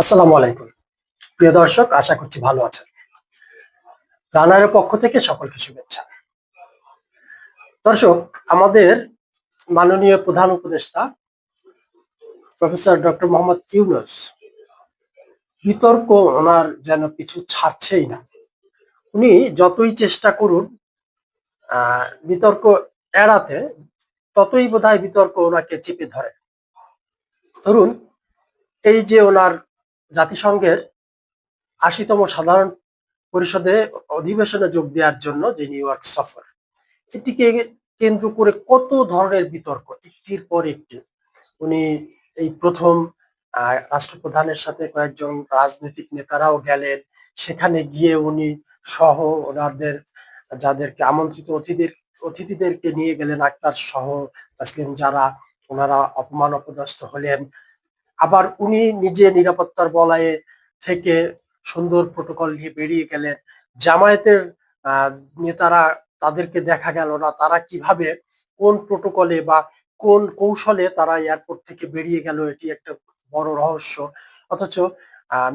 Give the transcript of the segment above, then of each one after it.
আসসালামু আলাইকুম। প্রিয় দর্শক, আশা করছি ভালো আছেন। রানারের পক্ষ থেকে সকলকে শুভেচ্ছা। দর্শক, আমাদের মাননীয় প্রধান উপদেষ্টা প্রফেসর ডক্টর মোহাম্মদ ইউনুস বিতর্ক ওনার যেন কিছু ছাড়ছেই না। উনি যতই চেষ্টা করুন বিতর্ক এড়াতে, ততই বোধহয় বিতর্ক ওনাকে চেপে ধরে। ধরুন, এই যে ওনার জাতিসংঘের আশিতম সাধারণ পরিষদে অধিবেশনে যোগ দেওয়ার জন্য যে নিউ ইয়র্ক সফর, এটিকে কেন্দ্র করে কত ধরনের বিতর্ক? একটির পর একটি। উনি এই প্রথম রাষ্ট্রপ্রধানের সাথে কয়েকজন রাজনৈতিক নেতারাও গেলেন। সেখানে গিয়ে উনি সহ ওনাদের, যাদেরকে আমন্ত্রিত অতিথিদের, অতিথিদেরকে নিয়ে গেলেন আক্তার সহ তাসলিম যারা, ওনারা অপমান অপদস্থ হলেন। আবার উনি নিজে নিরাপত্তার বলয়ে থেকে সুন্দর প্রোটোকল নিয়ে বেরিয়ে গেলেন। জামায়াতের নেতারা তাদেরকে দেখা গেল না, তারা কীভাবে, কোন প্রোটোকলে বা কোন কৌশলে তারা এয়ারপোর্ট থেকে বেরিয়ে গেল, এটি একটা বড় রহস্য। অথচ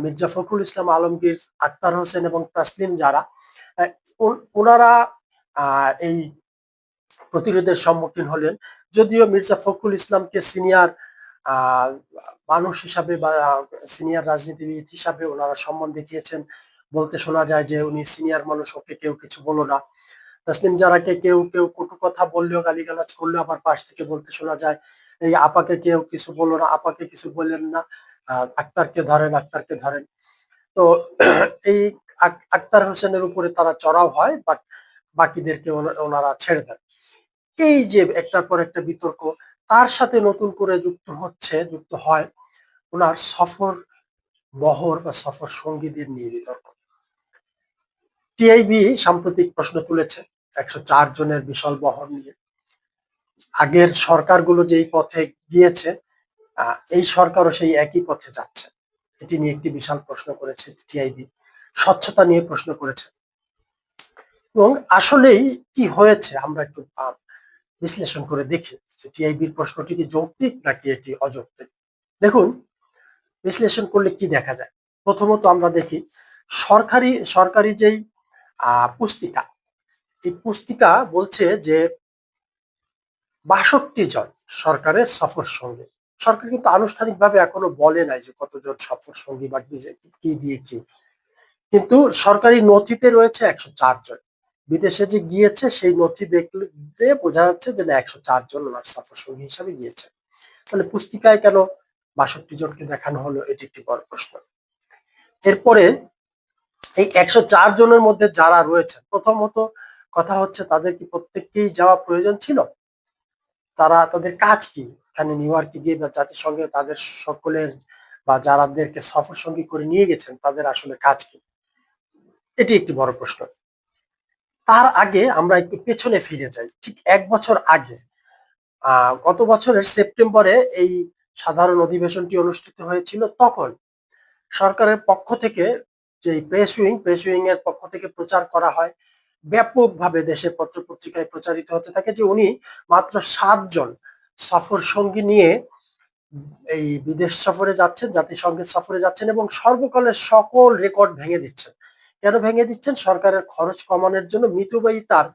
মির্জা ফখরুল ইসলাম আলমগীর, আক্তার হোসেন এবং তাসলিম যারা ওনারা এই প্রতিরোধের সম্মুখীন হলেন। যদিও মির্জা ফখরুল ইসলামকে সিনিয়র মানুষ হিসাবে বা সিনিয়র রাজনীতিবিদ হিসাবে ওনারা সম্মান দেখিয়েছেন। বলতে শোনা যায় যে উনি সিনিয়র মানুষ, ওকে কেউ কিছু বলো না। তাসলিম জারাকে কেউ কেউ কটু কথা বললেও গালিগালাজ করলেও আবার পাশ থেকে বলতে শোনা যায়, এই আপাকে কেউ কিছু বলো না, আপাকে কিছু বললেন না। আক্তারকে ধরেন আক্তারকে ধরেন। তো এই আক- আক্তার হোসেনের উপরে তারা চড়াও হয়, বাট বাকিদেরকে ওনারা ছেড়ে দেন। এই যে একটার পর একটা বিতর্ক তার সাথে নতুন করে যুক্ত হচ্ছে, যুক্ত হয় ওনার সফর বহর বা সফর সঙ্গীদের নিয়ে বিতর্ক। টিআইবি সাম্প্রতিক প্রশ্ন তুলেছে, একশো চার জনের বিশাল বহর নিয়ে। আগের সরকারগুলো যেই পথে গিয়েছে এই সরকারও সেই একই পথে যাচ্ছে। এটি নিয়ে একটি বিশাল প্রশ্ন করেছে টিআইবি, স্বচ্ছতা নিয়ে প্রশ্ন করেছে। এবং আসলেই কি হয়েছে আমরা একটু বিশ্লেষণ করে দেখি। টিআইবির প্রশ্নটি কি যৌক্তিক নাকি এটি অযৌক্তিক? দেখুন, বিশ্লেষণ করলে কি দেখা যায়? প্রথমত আমরা দেখি, সরকারি সরকারি যেই পুস্তিকা, এই পুস্তিকা বলছে যে বাষট্টি জন সরকারের সফর সঙ্গী। সরকার কিন্তু আনুষ্ঠানিকভাবে এখনও বলে নাই যে কতজন সফর সঙ্গী বা কি দিয়ে কি। কিন্তু সরকারি নথিতে রয়েছে একশো চার জন। বিদেশে যে গিয়েছে, সেই নথি দেখলে বোঝা যাচ্ছে যে না, একশো চার জন ওনার সফর সঙ্গী হিসাবে গিয়েছে। তাহলে পুস্তিকায় কেন বাষট্টি জনকে দেখানো হলো, এটি একটি বড় প্রশ্ন। এরপরে এই একশো চার জনের মধ্যে যারা রয়েছে, প্রথমত কথা হচ্ছে, তাদের কি প্রত্যেককেই যাওয়া প্রয়োজন ছিল? তারা, তাদের কাজ কি? এখানে নিউ ইয়র্কে গিয়ে বা জাতিসংঘে তাদের সকলের বা যারাদেরকে সফর সঙ্গী করে নিয়ে গেছেন, তাদের আসলে কাজ কি? এটি একটি বড় প্রশ্ন। তার আগে আমরা একটু পেছনে ফিরে যাই, ঠিক এক বছর আগে। গত বছরের সেপ্টেম্বরে এই সাধারণ অধিবেশনটি অনুষ্ঠিত হয়েছিল তখন। সরকারের পক্ষ থেকে যে প্রেস উইং প্রেস উইং এর পক্ষ থেকে প্রচার করা হয়, ব্যাপকভাবে দেশে পত্র পত্রিকায় প্রচারিত হতে থাকে যে উনি মাত্র সাতজন সফর সঙ্গী নিয়ে এই বিদেশ সফরে যাচ্ছেন, জাতিসংঘের সফরে যাচ্ছেন এবং সর্বকালের সকল রেকর্ড ভেঙে দিচ্ছেন। কেন ভেঙে দিচ্ছেন? সরকারের খরচ কমানোর জন্য মিতব্যয়ী তার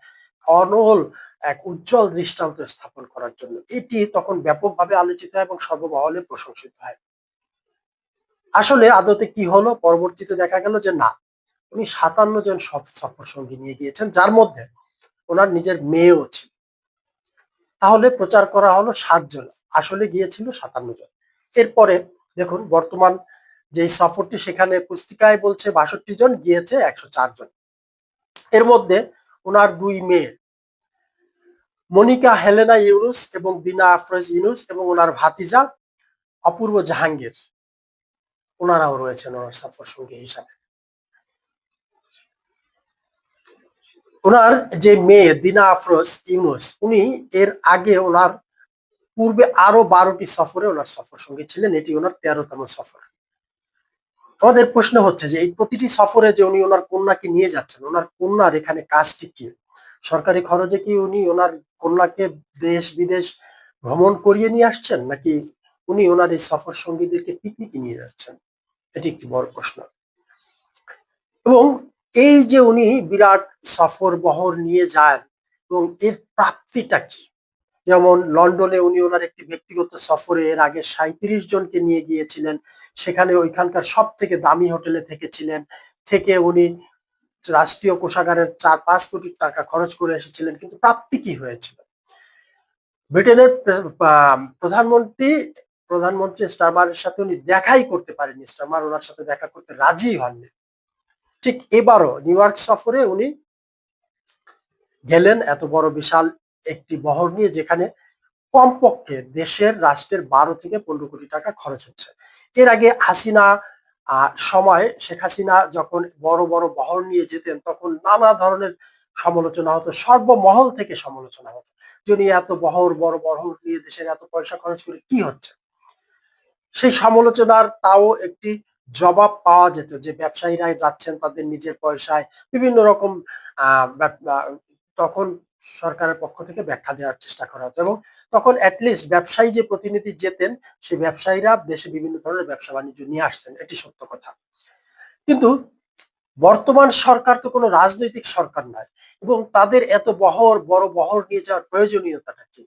অনল এক উজ্জ্বল দৃষ্টান্ত স্থাপন করার জন্য। এটি তখন ব্যাপকভাবে আলোচিত হয় এবং সর্বমহলে প্রশংসিত হয়। আসলে আদতে কি হলো? পরবর্তীতে দেখা গেল যে না, উনি সাতান্ন জন সফ- সফর সঙ্গী নিয়ে গিয়েছেন, যার মধ্যে ওনার নিজের মেয়েও ছিল। তাহলে প্রচার করা হলো সাতজন আসলে গিয়েছিল সাতান্ন জন। এরপরে দেখুন, বর্তমান যে সফরটি সেখানে পুস্তিকায় বলছে বাষট্টি জন, গিয়েছে একশো চার জন। এর মধ্যে ওনার দুই মেয়ে, মনিকা হেলেনা ইউনুস এবং দিনা আফরোজ ইউনুস এবং ওনার ভাতিজা অপূর্ব জাহাঙ্গীর। ওনারাও রয়েছেন ওনার সফর সঙ্গী হিসাবে। ওনার যে মেয়ে, দিনা আফরোজ ইউনুস, উনি এর আগে ওনার পূর্বে আরও বারোটি সফরে ওনার সফর সঙ্গী ছিলেন। এটি ওনার তেরোতম সফর। আমাদের প্রশ্ন হচ্ছে যে, এই প্রতিটি সফরে যে উনি ওনার কন্যাকে নিয়ে যাচ্ছেন, ওনার কন্যার এখানে কাজটি কি? সরকারি খরচে কি উনি ওনার কন্যাকে দেশ বিদেশ ভ্রমণ করিয়ে নিয়ে আসছেন, নাকি উনি ওনার এই সফর সঙ্গীদেরকে পিকনিকে নিয়ে যাচ্ছেন? এটি একটি বড় প্রশ্ন। এবং এই যে উনি বিরাট সফর বহর নিয়ে যান, এবং এর প্রাপ্তিটা কি? যেমন লন্ডনে উনি ওনার একটি ব্যক্তিগত সফরে এর আগে সাঁত্রিশ জনকে নিয়ে গিয়েছিলেন। সেখানে ওইখানকার সব থেকে দামি হোটেলে থেকেছিলেন। থেকে উনি রাষ্ট্রীয় কোষাগারের চার, পাঁচ কোটি টাকা খরচ করে এসেছিলেন, কিন্তু প্রাপ্তি কি হয়েছিল? ব্রিটেনের প্রধানমন্ত্রী প্রধানমন্ত্রী স্টারমারের সাথে উনি দেখাই করতে পারেননি। স্টারমার ওনার সাথে দেখা করতে রাজি হননি। ঠিক এবারও নিউ ইয়র্ক সফরে উনি গেলেন, এত বড় বিশাল একটি বহর নিয়ে যেখানে কমপক্ষে দেশের রাষ্ট্রের বারো থেকে পনেরো কোটি টাকা খরচ হচ্ছে। এর আগে হাসিনা সময় শেখ হাসিনা যখন বড় বড় বহর নিয়ে যেতেন, তখন নানা ধরনের সমালোচনা হতো, সর্বমহল থেকে সমালোচনা হতো। যিনি এত বহর, বড় বহর নিয়ে দেশের এত পয়সা খরচ করে কি হচ্ছে? সেই সমালোচনার তাও একটি জবাব পাওয়া যেত যে ব্যবসায়ীরা যাচ্ছেন তাদের নিজের পয়সায়। বিভিন্ন রকম তখন সরকারের পক্ষ থেকে ব্যাখ্যা দেওয়ার চেষ্টা করা হতো এবং তখন অ্যাটলিস্ট ব্যবসায়ী যে প্রতিনিধি যেতেন সেই ব্যবসায়ীরা দেশে বিভিন্ন ধরনের ব্যবসা বাণিজ্য নিয়ে আসতেন। এটি সত্য কথা। কিন্তু বর্তমান সরকার তো কোনো রাজনৈতিক সরকার নয় এবং তাদের এত বহর বড় বহর নিয়ে যাওয়ার প্রয়োজনীয়তাটা কি?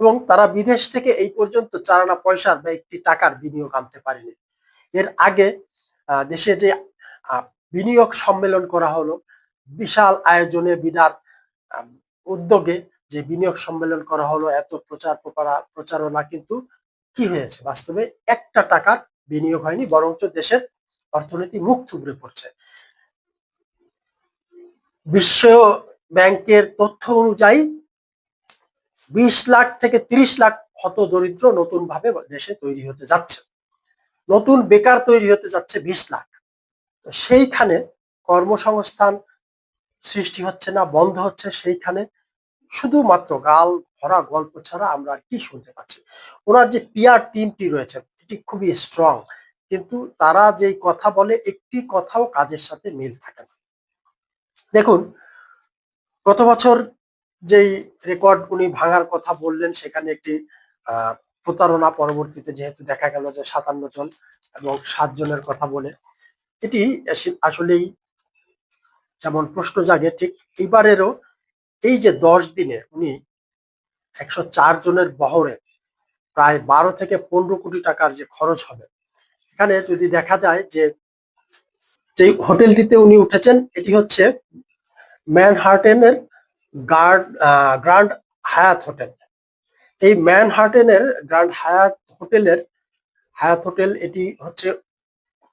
এবং তারা বিদেশ থেকে এই পর্যন্ত চার আনা পয়সার বা একটি টাকার বিনিয়োগ আনতে পারেনি। এর আগে দেশে যে বিনিয়োগ সম্মেলন করা হলো বিশাল আয়োজনে বিনার আহ, উদ্যোগে যে বিনিয়োগ সম্মেলন করা হলো, এত প্রচার প্রচারণা কিন্তু কি হয়েছে? বাস্তবে একটা টাকার বিনিয়োগ হয়নি, বরঞ্চ দেশের অর্থনীতি মুখ থুবড়ে পড়ছে। বিশ্ব ব্যাংকের তথ্য অনুযায়ী বিশ লাখ থেকে তিরিশ লাখ হত দরিদ্র নতুন ভাবে দেশে তৈরি হতে যাচ্ছে। নতুন বেকার তৈরি হতে যাচ্ছে বিশ লাখ। তো সেইখানে কর্মসংস্থান সৃষ্টি হচ্ছে না, বন্ধ হচ্ছে সেইখানে। শুধুমাত্র গাল ভরা গল্প ছাড়া আমরা আর কি শুনতে পাচ্ছি। ওনার যে পিআর টিমটি রয়েছে, এটি খুবই স্ট্রং কিন্তু তারা যেই কথা বলে, একটি কথাও কাজের সাথে মিল থাকে না। দেখুন, গত বছর যেই রেকর্ড উনি ভাঙার কথা বললেন, সেখানে একটি প্রতারণা পরবর্তীতে যেহেতু দেখা গেল যে সাতান্ন জন এবং সাত জনের কথা বলে, এটি আসলেই যেমন প্রশ্ন জাগে, ঠিক এইবারেরও এই যে দশ দিনে উনি একশো চার জনের বহরে প্রায় বারো থেকে পনেরো কোটি টাকার যে খরচ হবে। এখানে যদি দেখা যায় যে যে হোটেলটিতে উনি উঠেছেন, এটি হচ্ছে ম্যানহার্টেনের গার্ড গ্র্যান্ড হায়াত হোটেল। এই ম্যানহার্টেনের গ্র্যান্ড হায়াত হোটেলের, হায়াত হোটেল এটি হচ্ছে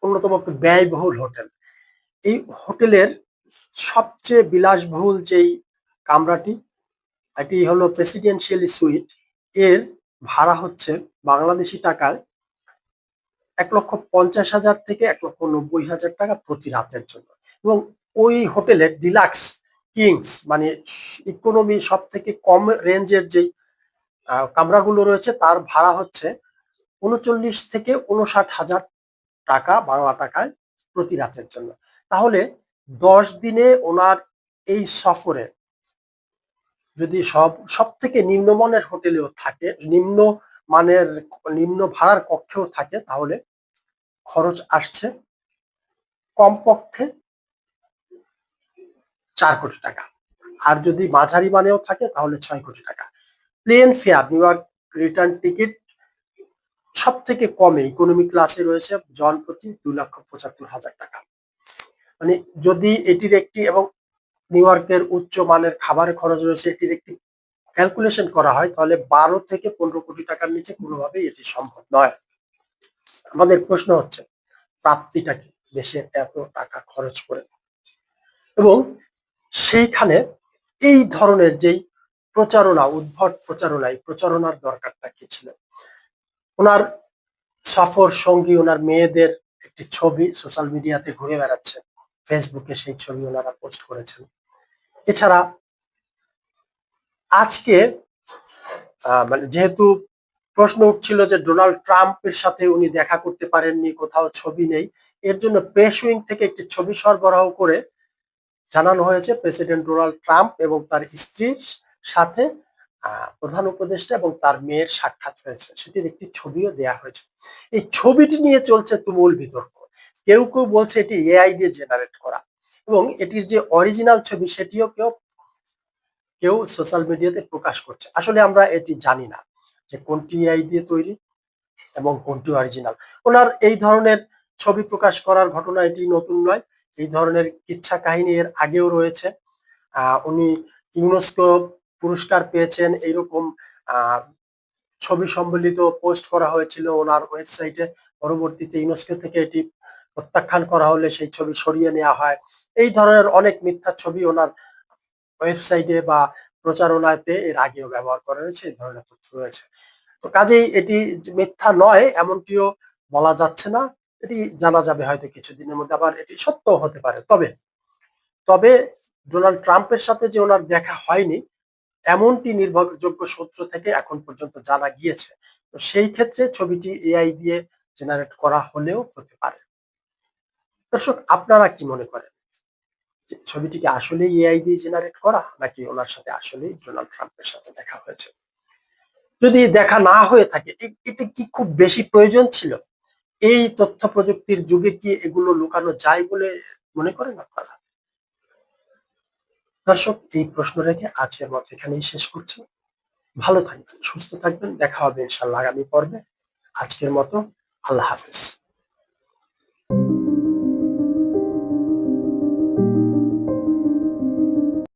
অন্যতম একটি ব্যয়বহুল হোটেল। এই হোটেলের সবচেয়ে বিলাসবহুল যেই কামরাটি, এটি হলো প্রেসিডেন্সিয়াল সুইট এর ভাড়া হচ্ছে বাংলাদেশি টাকায় এক লক্ষ পঞ্চাশ হাজার থেকে এক লক্ষ নব্বই হাজার টাকা প্রতি রাতের জন্য। এবং ওই হোটেলের ডিলাক্স কিংস মানে ইকোনমি সব থেকে কম রেঞ্জের যেই কামরাগুলো রয়েছে, তার ভাড়া হচ্ছে উনচল্লিশ থেকে উনষাট হাজার টাকা বাংলা টাকায় প্রতি রাতের জন্য। তাহলে দশ দিনে ওনার এই সফরে যদি সব সব থেকে নিম্নমানের হোটেলেও থাকে নিম্ন মানের নিম্ন ভাড়ার কক্ষেও থাকে, তাহলে খরচ আসছে কমপক্ষে চার কোটি টাকা। আর যদি মাঝারি মানেও থাকে, তাহলে ছয় কোটি টাকা। Plane fare, New York return ticket সব থেকে কমে, ইকোনমি ক্লাসে রয়েছে জন প্রতি দু লক্ষ পঁচাত্তর হাজার টাকা। মানে যদি এটির একটি এবং নিউ ইয়র্কের উচ্চ মানের খাবারের খরচ রয়েছে, এটির একটি ক্যালকুলেশন করা হয়, তাহলে বারো থেকে পনেরো কোটি টাকার নিচে কোনোভাবেই এটি সম্ভব নয়। আমাদের প্রশ্ন হচ্ছে, প্রাপ্তিটা কি? দেশে এত টাকা খরচ করে। এবং সেইখানে এই ধরনের যেই প্রচারণা, উদ্ভট প্রচারণা, এই প্রচারণার দরকারটা কি ছিল? ওনার সফর সঙ্গী, ওনার মেয়েদের একটি ছবি সোশ্যাল মিডিয়াতে ঘুরে বেড়াচ্ছে। ফেসবুকে সেই ছবি ওনারা পোস্ট করেছেন। এছাড়া আজকে মানে যেহেতু প্রশ্ন উঠছিল যে ডোনাল্ড ট্রাম্পের সাথে উনি দেখা করতে পারেননি, কোথাও ছবি নেই, এর জন্য প্রেস উইং থেকে একটি ছবি সরবরাহ করে জানানো হয়েছে প্রেসিডেন্ট ডোনাল্ড ট্রাম্প এবং তার স্ত্রীর সাথে প্রধান উপদেষ্টা এবং তার মেয়ের সাক্ষাৎ হয়েছে। সেটির একটি ছবিও দেয়া হয়েছে। এই ছবিটি নিয়ে চলছে তুমুল বিতর্ক। কেউ কেউ বলছে এটি এআই দিয়ে জেনারেট করা। এবং এটির যে অরিজিনাল ছবি সেটিও কেউ কেউ সোশ্যাল মিডিয়াতে প্রকাশ করছে। আসলে আমরা এটি জানি না যে কোনটি এআই দিয়ে তৈরি এবং কোনটি অরিজিনাল ওনার এই ধরনের ছবি প্রকাশ করার ঘটনা এটি নতুন নয়। এই ধরনের কিচ্ছা কাহিনী এর আগেও রয়েছে। উনি ইউনেস্কো পুরস্কার পেয়েছেন। এইরকম ছবি সম্বলিত পোস্ট করা হয়েছিল ওনার ওয়েবসাইটে। পরবর্তীতে ইউনেস্কো থেকে এটি প্রত্যাখ্যান করা হলে সেই ছবি সরিয়ে নেওয়া হয়। এই ধরনের অনেক মিথ্যা ছবি ওনার ওয়েবসাইটে বা প্রচারণাতে এর আগেও ব্যবহার করা হয়েছে, এই ধরনের তথ্য রয়েছে। তো কাজেই এটি মিথ্যা নয়, এমনটিও বলা যাচ্ছে না। এটি জানা যাবে হয়তো কিছুদিনের মধ্যে, আবার এটি সত্য হতে পারে। তবে তবে ডোনাল্ড ট্রাম্পের সাথে যে ওনার দেখা হয়নি, এমনটি নির্ভরযোগ্য সূত্র থেকে এখন পর্যন্ত জানা গিয়েছে। তো সেই ক্ষেত্রে ছবিটি এআই দিয়ে জেনারেট করা হলেও হতে পারে। দর্শক, আপনারা কি মনে করেন? যে ছবিটি আসলে এআই দিয়ে জেনারেট করা, নাকি ওনার সাথে আসলেই ডোনাল্ড ট্রাম্পের সাথে দেখা হয়েছে? যদি দেখা না হয়ে থাকে এটা কি খুব বেশি প্রয়োজন ছিল? এই তথ্য প্রযুক্তির যুগে কি এগুলো লুকানো যায় বলে মনে করেন আপনারা? দর্শক, এই প্রশ্ন রেখে আজকের মতো এখানেই শেষ করছি। ভালো থাকবেন, সুস্থ থাকবেন, দেখা হবে ইনশাল্লাহ আগামী পর্বে। আজকের মতো আল্লাহ হাফেজ।